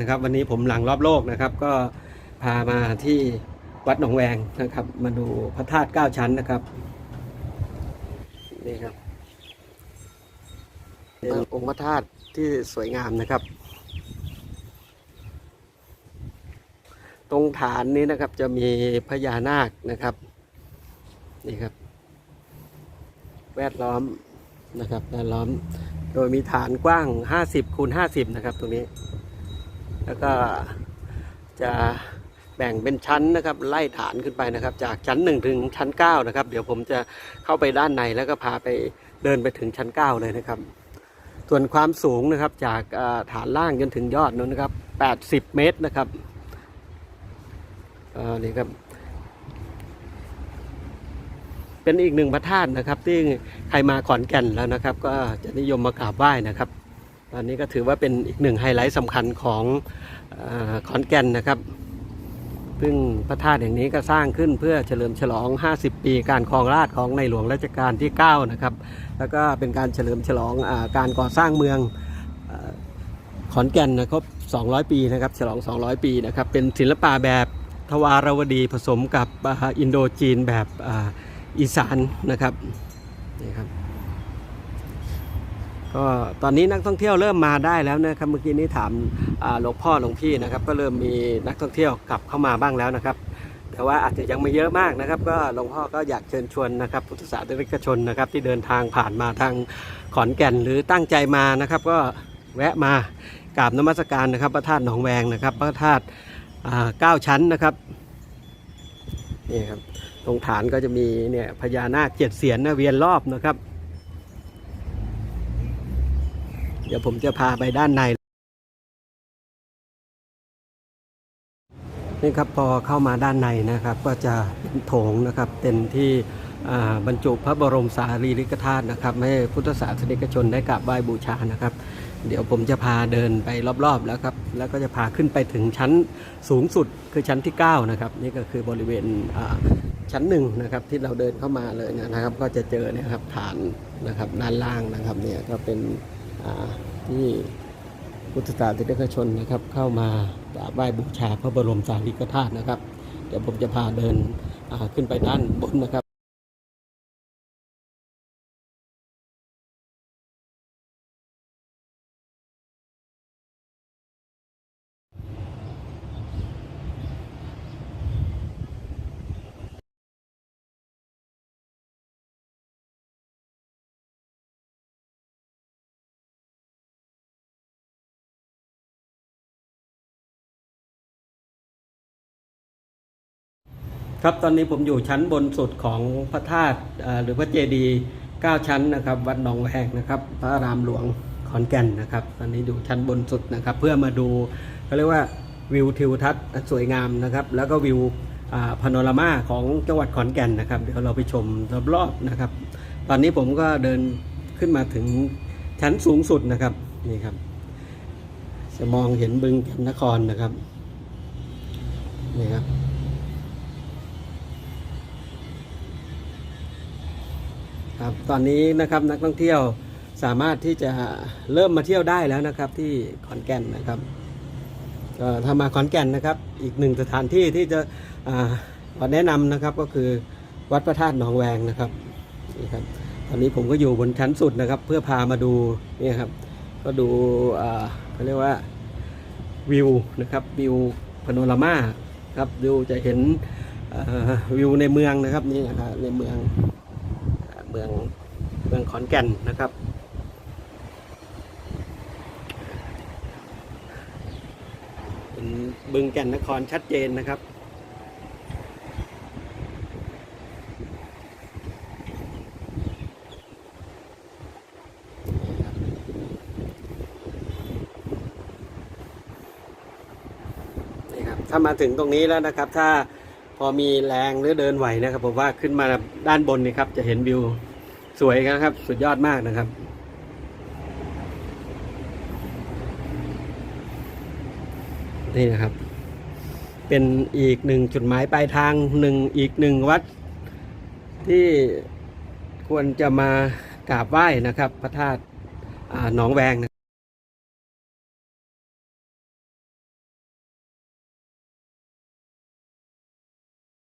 นะครับวันนี้ผมหลังรอบโลกนะครับ ก็พามาที่วัดหนองแวงนะครับ มาดูพระธาตุเก้าชั้นนะครับนี่ครับเป็นองค์พระธาตุที่สวยงามนะครับ ตรงฐานนี้นะครับจะมีพญานาคนะครับนี่ครับ แวดล้อมนะครับแวดล้อมโดยมีฐานกว้าง 50คูณ50 นะครับตรงนี้ แล้วก็จะแบ่งเป็นชั้นนะครับไล่ฐานขึ้นไปนะครับ จากชั้น 1 ถึงชั้น9นะครับเดี๋ยวผมจะเข้าไปด้านในแล้วก็พาไปเดินไปถึงชั้น 9 เลยนะครับ ส่วนความสูงนะครับจากฐานล่างจนถึงยอดนั้นนะครับ 80 เมตรนะครับอ่านี่ครับ เป็นอีกหนึ่งพระธาตุนะครับ ที่ใครมาขอนแก่นแล้วนะครับ ก็จะนิยมมากราบไหว้นะครับ ตอนนี้ก็ถือว่าเป็นอีกหนึ่งไฮไลท์สำคัญของอขอนแก่นนะครับ ซึ่งพระธาตุแห่งนี้ก็สร้างขึ้นเพื่อเฉลิมฉลอง 50 ปีการครองราชของในหลวงรัชกาลที่ 9 นะครับ แล้วก็เป็นการเฉลิมฉลองอการก่อสร้างเมืองอขอนแก่นนะครับ 200 ปีนะครับ ฉลอง 200 ปีนะครับ เป็นศิลปะแบบทวารวดีผสมกับอินโดจีนแบบอีสานนะครับนี่ครับ ก็ตอนนี้นักท่องเที่ยวเริ่มมาได้แล้วนะครับเมื่อกี้นี้ถามหลวงพ่อหลวงพี่นะครับ ก็เริ่มมีนักท่องเที่ยวกลับเข้ามาบ้างแล้วนะครับ แต่ว่าอาจจะยังไม่เยอะมากนะครับ ก็หลวงพ่อก็อยากเชิญชวนนะครับ พุทธศาสนิกชนนะครับ ที่เดินทางผ่านมาทางขอนแก่นหรือตั้งใจมานะครับ ก็แวะมากราบนมัสการนะครับ พระธาตุหนองแวงนะครับ พระธาตุเก้าชั้นนะครับนี่ครับตรงฐานก็จะมีเนี่ยพญานาคเจ็ดเสียนนะเวียนรอบนะครับ ดี๋ยวผมจะพาไปด้านใน นี่ครับพอเข้ามาด้านในนะครับก็จะเป็นโถงนะครับเป็นที่บรรจุพระบรมสารีริกธาตุนะครับให้พุทธศาสนิกชนได้กราบไหว้บูชานะครับ เดี๋ยวผมจะพาเดินไปรอบๆแล้วครับแล้วก็จะพาขึ้นไปถึงชั้นสูงสุดคือชั้นที่ 9 นะครับ นี่ก็คือบริเวณชั้นหนึ่งนะครับที่เราเดินเข้ามาเลยนะครับ ก็จะเจอเนะครับฐานนะครับด้านล่างนะครับเนี่ยก็เป็น ที่พุทธศาสนิกชนนะครับ เข้ามากราบไหว้บูชาพระบรมสารีริกธาตุนะครับ เดี๋ยวผมจะพาเดินขึ้นไปด้านบนนะครับ ครับตอนนี้ผมอยู่ชั้นบนสุดของพระธาตุหรือพระเจดีย์เก้าชั้นนะครับ วัดหนองแวงนะครับ พระรามหลวงขอนแก่นนะครับ ตอนนี้อยู่ชั้นบนสุดนะครับ เพื่อมาดูเขาเรียกว่าวิวทิวทัศน์สวยงามนะครับ แล้วก็วิวพาโนรามาของจังหวัดขอนแก่นนะครับ เดี๋ยวเราไปชมรอบๆนะครับ ตอนนี้ผมก็เดินขึ้นมาถึงชั้นสูงสุดนะครับนี่ครับ จะมองเห็นบึงแก่นนครนะครับนี่ครับ ครับตอนนี้นะครับนักท่องเที่ยวสามารถที่จะเริ่มมาเที่ยวได้แล้วนะครับ ที่ขอนแก่นนะครับก็ถ้ามาขอนแก่นนะครับ อีกหนึ่งสถานที่ที่จะขอแนะนำนะครับก็คือวัดพระธาตุหนองแวงนะครับนี่ครับตอนนี้ผมก็อยู่บนชั้นสุดนะครับ เพื่อพามาดูนี่ครับ ก็ดูอ่าเขาเรียกว่าวิวนะครับวิวพาโนรามาครับวิวจะเห็นวิวในเมืองนะครับนี่นะครับในเมือง เมืองเมืองขอนแก่นนะครับ เป็นบึงแก่นนครชัดเจนนะครับนี่ครับถ้ามาถึงตรงนี้แล้วนะครับ ถ้า พอมีแรงหรือเดินไหวนะครับผมว่าขึ้นมาด้านบนนี่ครับ จะเห็นวิวสวยนะครับ สุดยอดมากนะครับ นี่นะครับ เป็นอีกหนึ่งจุดหมายปลายทางหนึ่งอีกหนึ่งวัด ที่ควรจะมากราบไหว้นะครับ พระธาตุหนองแวงนะ